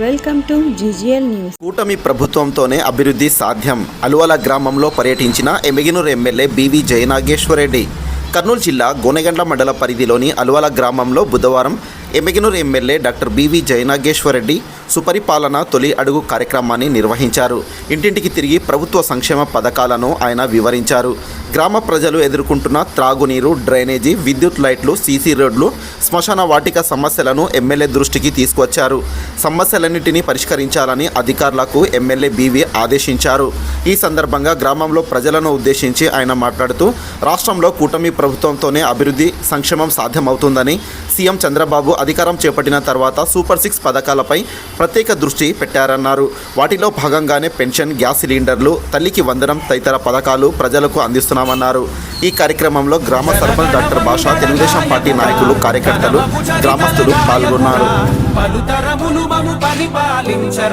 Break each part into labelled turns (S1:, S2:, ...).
S1: Welcome to GGL news.
S2: కూటమి ప్రభుత్వంతోనే అభివృద్ధి సాధ్యం. అలువల గ్రామంలో పర్యటించిన ఎమిగినూరు ఎమ్మెల్యే బివి జయనాగేశ్వరరెడ్డి. కర్నూలు జిల్లా గోనెగండ్ల మండల పరిధిలోని అలువల గ్రామంలో బుధవారం Emmiganur MLA doctor B V Jayanageswara Reddy సుపరిపాలన తొలి అడుగు కార్యక్రమాన్ని నిర్వహించారు. ఇంటింటికి తిరిగి ప్రభుత్వ సంక్షేమ పథకాలను ఆయన వివరించారు. గ్రామ ప్రజలు ఎదుర్కొంటున్న త్రాగునీరు డ్రైనేజీ విద్యుత్ లైట్లు సీసీ రోడ్లు శ్మశాన వాటిక సమస్యలను ఎమ్మెల్యే దృష్టికి తీసుకొచ్చారు సమస్యలన్నింటినీ పరిష్కరించాలని అధికారులకు ఎమ్మెల్యే బీవీ ఆదేశించారు. ఈ సందర్భంగా గ్రామంలో ప్రజలను ఉద్దేశించి ఆయన మాట్లాడుతూ రాష్ట్రంలో కూటమి ప్రభుత్వంతోనే అభివృద్ధి సంక్షేమం సాధ్యమవుతుందని సీఎం చంద్రబాబు అధికారం చేపట్టిన తర్వాత సూపర్ సిక్స్ పథకాలపై ప్రత్యేక దృష్టి పెట్టారన్నారు. వాటిలో భాగంగానే పెన్షన్ గ్యాస్ సిలిండర్లు తల్లికి వందనం తదితర పథకాలు ప్రజలకు అందిస్తున్నామన్నారు. ఈ కార్యక్రమంలో గ్రామ సర్పంచ్ డాక్టర్ భాష తెలుగుదేశం పార్టీ నాయకులు కార్యకర్తలు గ్రామస్తులు పాల్గొన్నారు.
S3: పలుతరములు మము పరిపాలించర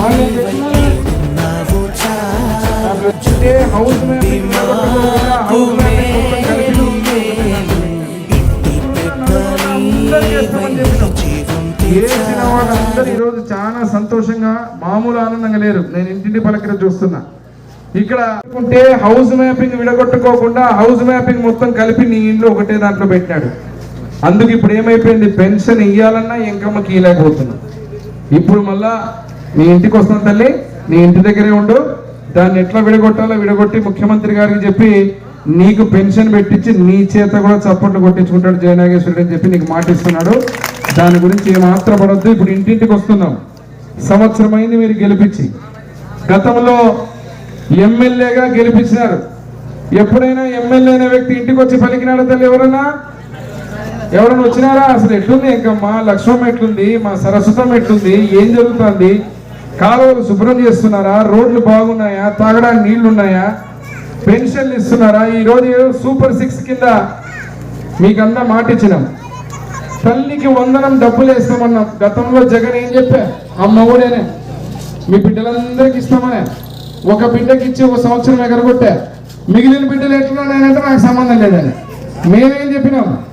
S4: హౌస్ హౌస్ చేసిన వాళ్ళందరూ ఈరోజు చాలా సంతోషంగా మామూలు ఆనందంగా లేరు. నేను ఇంటింటి పలకర చూస్తున్నా. ఇక్కడ ఉంటే హౌస్ మ్యాపింగ్ విడగొట్టుకోకుండా హౌస్ మ్యాపింగ్ మొత్తం కలిపి నీ ఇంట్లో ఒకటే దాంట్లో పెట్టినాడు. అందుకు ఇప్పుడు ఏమైపోయింది? పెన్షన్ ఇవ్వాలన్నా ఇంకమ్మకి ఇవ్వలేకపోతున్నా ఇప్పుడు మళ్ళా నీ ఇంటికి వస్తాను తల్లి. నీ ఇంటి దగ్గరే ఉండు. దాన్ని ఎట్లా విడగొట్టాలో విడగొట్టి ముఖ్యమంత్రి గారికి చెప్పి నీకు పెన్షన్ పెట్టించి నీ చేత కూడా చప్పట్లు కొట్టించుకుంటాడు జయనాగేశ్వరుడు అని చెప్పి నీకు మాటిస్తున్నాడు దాని గురించి ఏమాత్ర పడద్దు. ఇప్పుడు ఇంటింటికి వస్తున్నాం. సంవత్సరం అయింది మీరు గెలిపించి. గతంలో ఎమ్మెల్యేగా గెలిపించినారు. ఎప్పుడైనా ఎమ్మెల్యే అనే వ్యక్తి ఇంటికి వచ్చి పలికినాడు తల్లి ఎవరన్నా? ఎవరైనా వచ్చినారా? అసలు ఎట్లుంది? ఇంకమ్మా లక్ష్మం ఎట్లుంది? మా సరస్వతం ఎట్లుంది? ఏం జరుగుతుంది? కాలువలు శుభ్రం చేస్తున్నారా? రోడ్లు బాగున్నాయా? తాగడానికి నీళ్ళున్నాయా? పెన్షన్లు ఇస్తున్నారా? ఈ రోజు సూపర్ సిక్స్ కింద మీకంతా మాట ఇచ్చినాం. తల్లికి వందనం డబ్బులు వేస్తామన్నాం. గతంలో జగన్ ఏం చెప్పా? అమ్మ ఊడేనే మీ బిడ్డలందరికి ఇస్తామనే. ఒక బిడ్డకి ఇచ్చి ఒక సంవత్సరం ఎగరగొట్టా. మిగిలిన బిడ్డలు ఎట్లున్నాయంటే నాకు సంబంధం లేదని. మేమేం చెప్పినాం?